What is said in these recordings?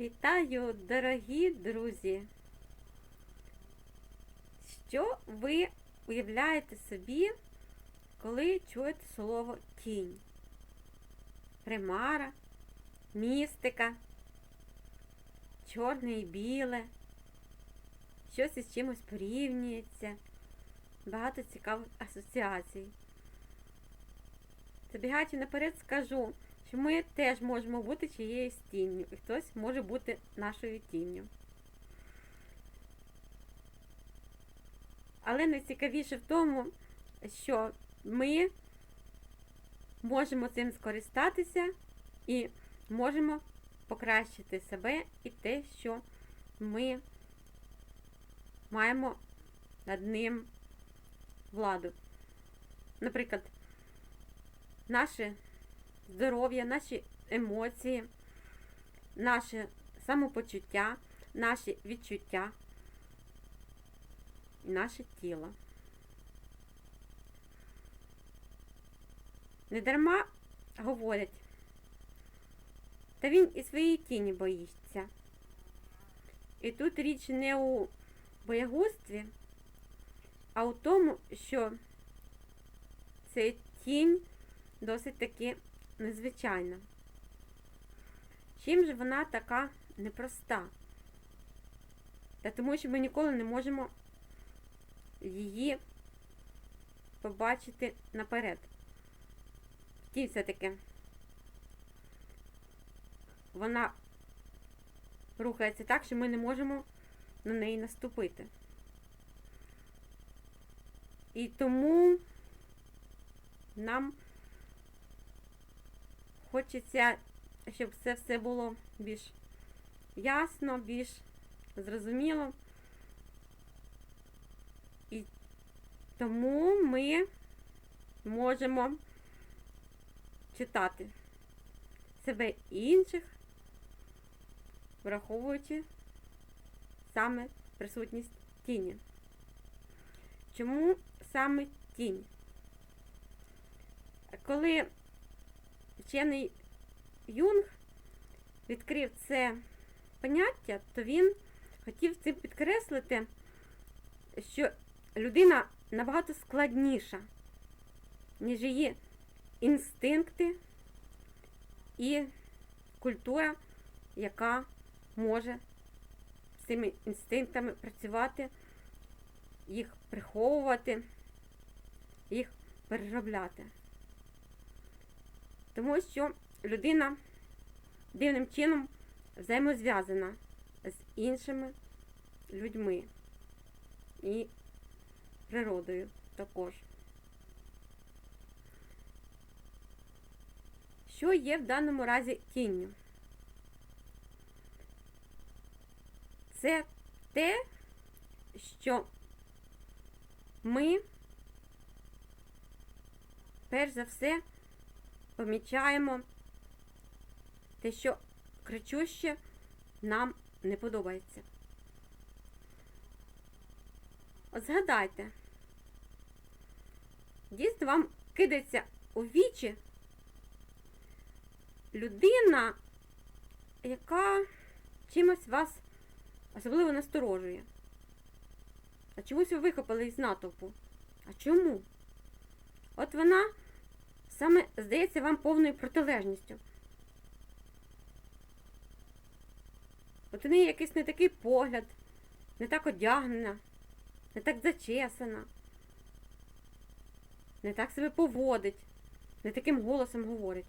Вітаю, дорогі друзі! Що ви уявляєте собі, коли чуєте слово тінь? Примара, містика, чорне і біле, щось із чимось порівнюється, багато цікавих асоціацій. Забігаючи наперед, скажу, що ми теж можемо бути чиєюсь тінню, і хтось може бути нашою тінню. Але найцікавіше в тому, що ми можемо цим скористатися і можемо покращити себе і те, що ми маємо над ним владу. Наприклад, наше здоров'я, наші емоції, наше самопочуття, наші відчуття і наше тіло. Недарма говорять, та він і своєї тіні боїться. І тут річ не у боягузтві, а у тому, що ця тінь досить таки незвичайна. Чим же вона така непроста? Та тому, що ми ніколи не можемо її побачити наперед. Втім, все-таки вона рухається так, що ми не можемо на неї наступити. І тому нам хочеться, щоб це все було більш ясно, більш зрозуміло. І тому ми можемо читати себе і інших, враховуючи саме присутність тіні. Чому саме тінь? Коли вчений Юнг відкрив це поняття, то він хотів цим підкреслити, що людина набагато складніша, ніж її інстинкти і культура, яка може з цими інстинктами працювати, їх приховувати, їх переробляти. Тому що людина дивним чином взаємозв'язана з іншими людьми і природою також. Що є в даному разі тінню? Це те, що ми перш за все помічаємо те, що кричуще нам не подобається. От згадайте, дійсно вам кидається у вічі людина, яка чимось вас особливо насторожує. А чомусь ви вихопили із натовпу. А чому? От вона саме здається вам повною протилежністю. От у неї якийсь не такий погляд, не так одягнена, не так зачесана, не так себе поводить, не таким голосом говорить.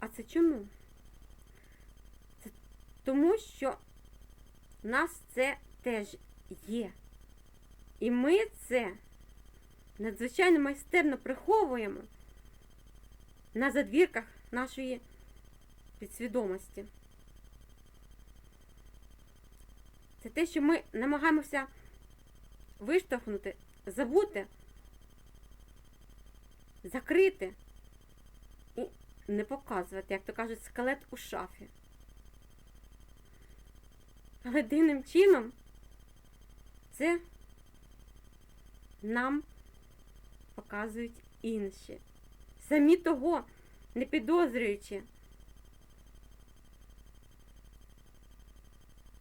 А це чому? Це тому, що в нас це теж є. І ми це надзвичайно майстерно приховуємо на задвірках нашої підсвідомості. Це те, що ми намагаємося виштовхнути, забути, закрити і не показувати, як то кажуть, скелет у шафі. Але дивним чином це нам показують інші, самі того не підозрюючи.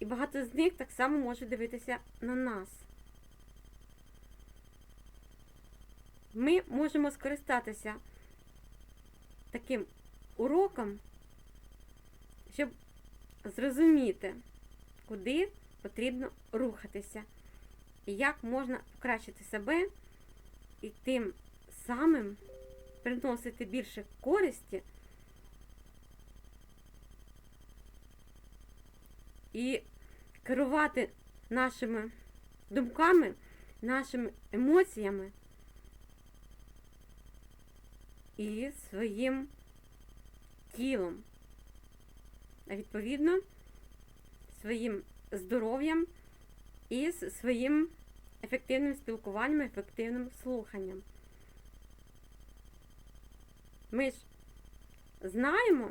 І багато з них так само може дивитися на нас. Ми можемо скористатися таким уроком, щоб зрозуміти, куди потрібно рухатися і як можна покращити себе і тим самим приносити більше користі і керувати нашими думками, нашими емоціями і своїм тілом, а відповідно своїм здоров'ям і своїм ефективним спілкуванням, ефективним слуханням. Ми ж знаємо,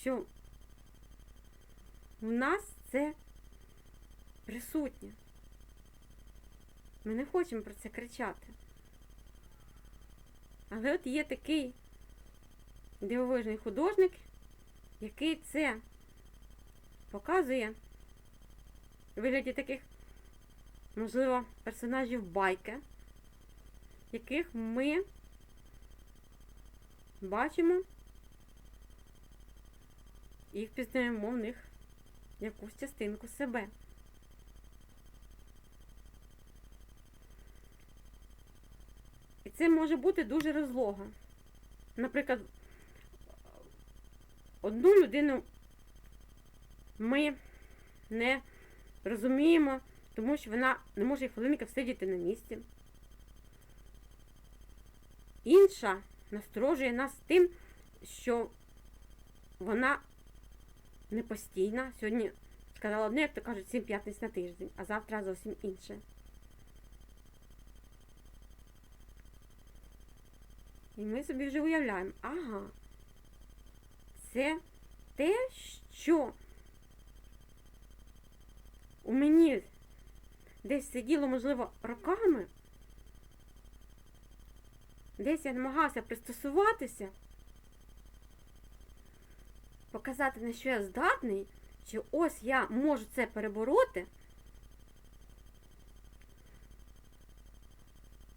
що у нас це присутнє. Ми не хочемо про це кричати. Але от є такий дивовижний художник, який це показує у вигляді таких, можливо, персонажів байки, яких ми бачимо і впізнаємо в них якусь частинку себе. І це може бути дуже розлого. Наприклад, одну людину ми не розуміємо, тому що вона не може хвилинки всидіти на місці. Інша насторожує нас тим, що вона не постійна. Сьогодні сказала одне, як то кажуть, сім п'ятниць на тиждень, а завтра зовсім інше. І ми собі вже уявляємо, ага, це те, що у мені десь сиділо, можливо, роками, десь я намагався пристосуватися, показати, на що я здатний, що ось я можу це перебороти.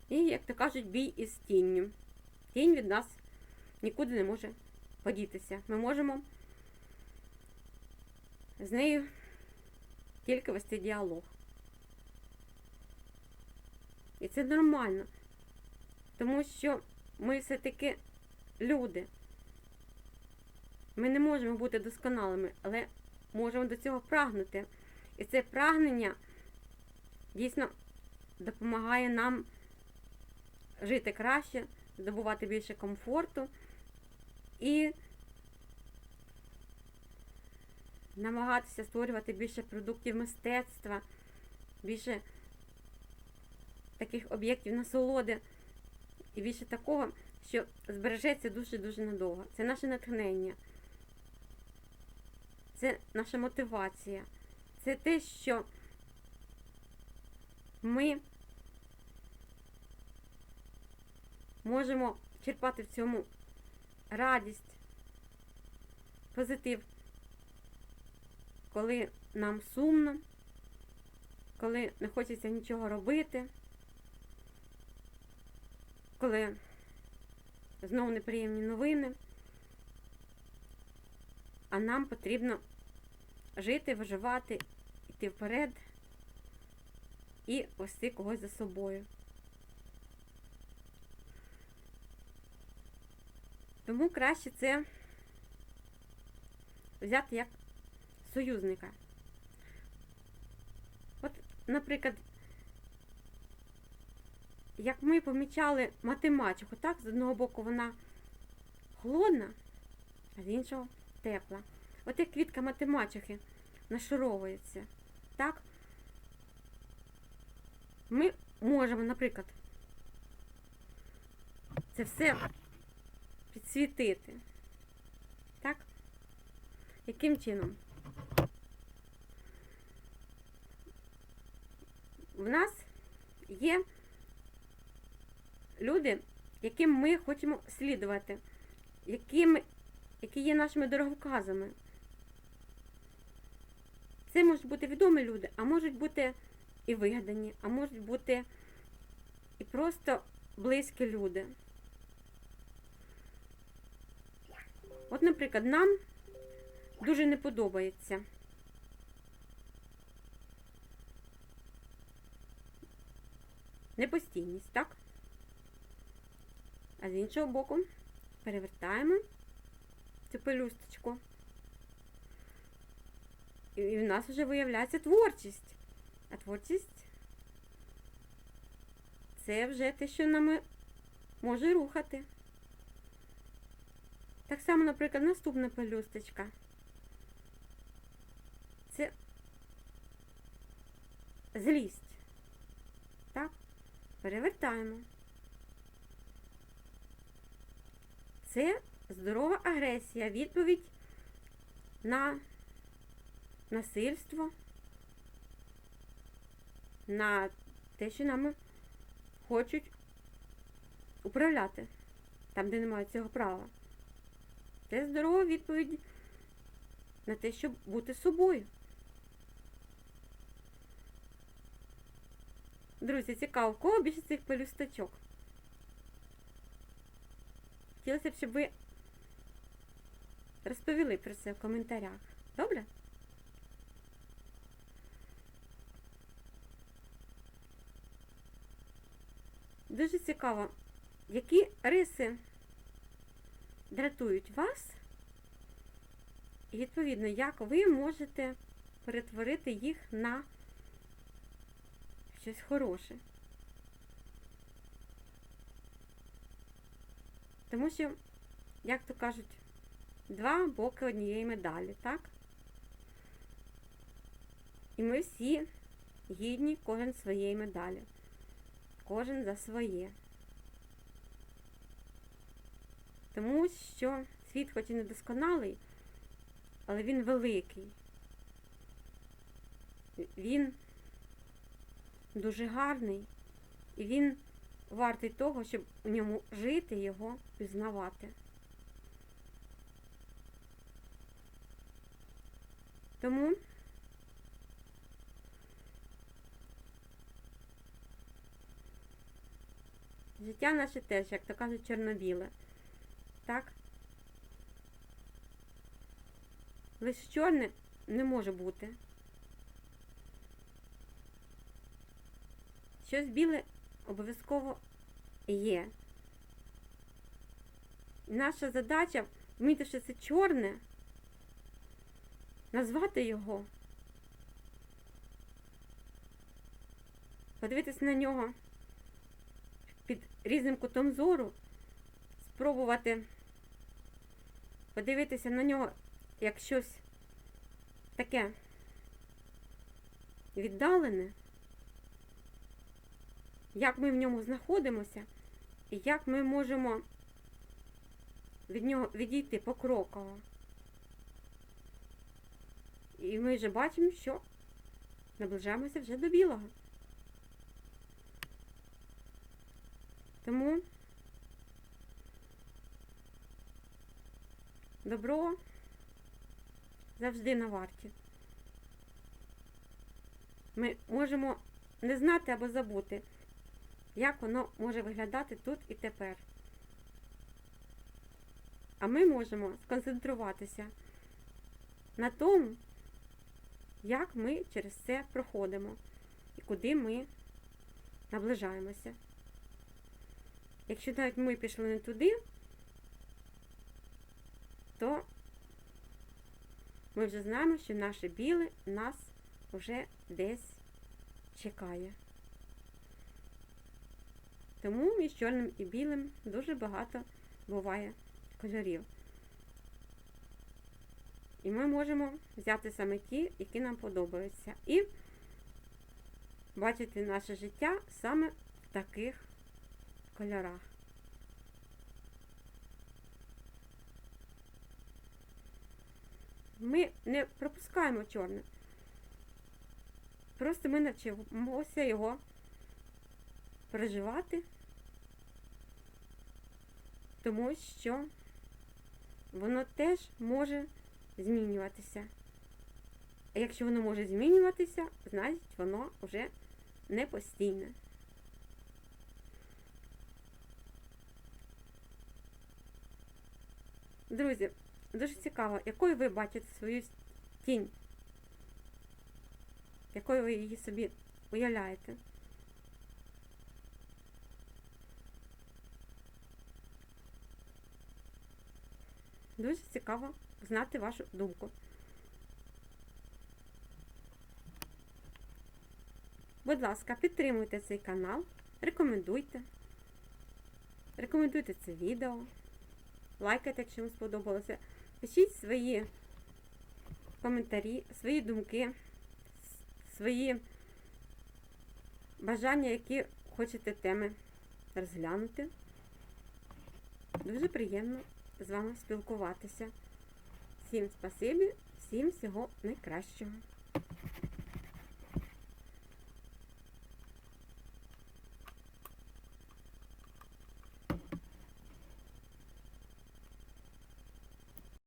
І, як то кажуть, бій із тінню. Тінь від нас нікуди не може подітися. Ми можемо з нею тільки вести діалог. І це нормально, тому що ми все-таки люди. Ми не можемо бути досконалими, але можемо до цього прагнути. І це прагнення дійсно допомагає нам жити краще, здобувати більше комфорту і намагатися створювати більше продуктів мистецтва, більше таких об'єктів насолоди. І більше такого, що збережеться дуже-дуже надовго. Це наше натхнення, це наша мотивація, це те, що ми можемо черпати в цьому радість, позитив, коли нам сумно, коли не хочеться нічого робити, коли знову неприємні новини, а нам потрібно жити, виживати, йти вперед і вести когось за собою. Тому краще це взяти як союзника. От, наприклад, як ми помічали математику, так, з одного боку вона холодна, а з іншого тепла. От як квітка математики нашаровується, так, ми можемо, наприклад, це все підсвітити. Так? Яким чином? В нас є люди, яким ми хочемо слідувати, яким, які є нашими дороговказами. Це можуть бути відомі люди, а можуть бути і вигадані, а можуть бути і просто близькі люди. От, наприклад, нам дуже не подобається. Непостійність, так? З іншого боку перевертаємо цю пелюсточку. І в нас вже виявляється творчість. А творчість це вже те, що нами може рухати. Так само, наприклад, наступна пелюсточка. Це злість. Так? Перевертаємо. Це здорова агресія, відповідь на насильство, на те, що нами хочуть управляти там, де немає цього права. Це здорова відповідь на те, щоб бути собою. Друзі, цікаво, кого більше цих пелюсточок? Хотілося б, щоб ви розповіли про це в коментарях. Добре? Дуже цікаво, які риси дратують вас, і відповідно, як ви можете перетворити їх на щось хороше. Тому що, як то кажуть, два боки однієї медалі, так? І ми всі гідні кожен своєї медалі. Кожен за своє. Тому що світ хоч і недосконалий, але він великий. Він дуже гарний, і він вартий того, щоб у ньому жити, його пізнавати. Тому життя наше теж, як то кажуть, чорно-біле. Так? Лише чорне не може бути. Щось біле обов'язково є. Наша задача вміти, що це чорне, назвати його, подивитися на нього під різним кутом зору, спробувати подивитися на нього як щось таке віддалене, як ми в ньому знаходимося, і як ми можемо від нього відійти покроково. І ми вже бачимо, що наближаємося вже до білого. Тому добро завжди на варті. Ми можемо не знати або забути, як воно може виглядати тут і тепер. А ми можемо сконцентруватися на тому, як ми через це проходимо і куди ми наближаємося. Якщо навіть ми пішли не туди, то ми вже знаємо, що наше біле нас вже десь чекає. Тому між чорним і білим дуже багато буває кольорів. І ми можемо взяти саме ті, які нам подобаються. І бачити наше життя саме в таких кольорах. Ми не пропускаємо чорне. Просто ми навчимося його переживати, тому що воно теж може змінюватися. А якщо воно може змінюватися, значить воно вже не постійне. Друзі, дуже цікаво, якою ви бачите свою тінь, якою ви її собі уявляєте. Дуже цікаво знати вашу думку. Будь ласка, підтримуйте цей канал, рекомендуйте. Рекомендуйте це відео. Лайкайте, якщо вам сподобалося. Пишіть свої коментарі, свої думки, свої бажання, які хочете теми розглянути. Дуже приємно з вами спілкуватися. Всім спасибі, всім всього найкращого.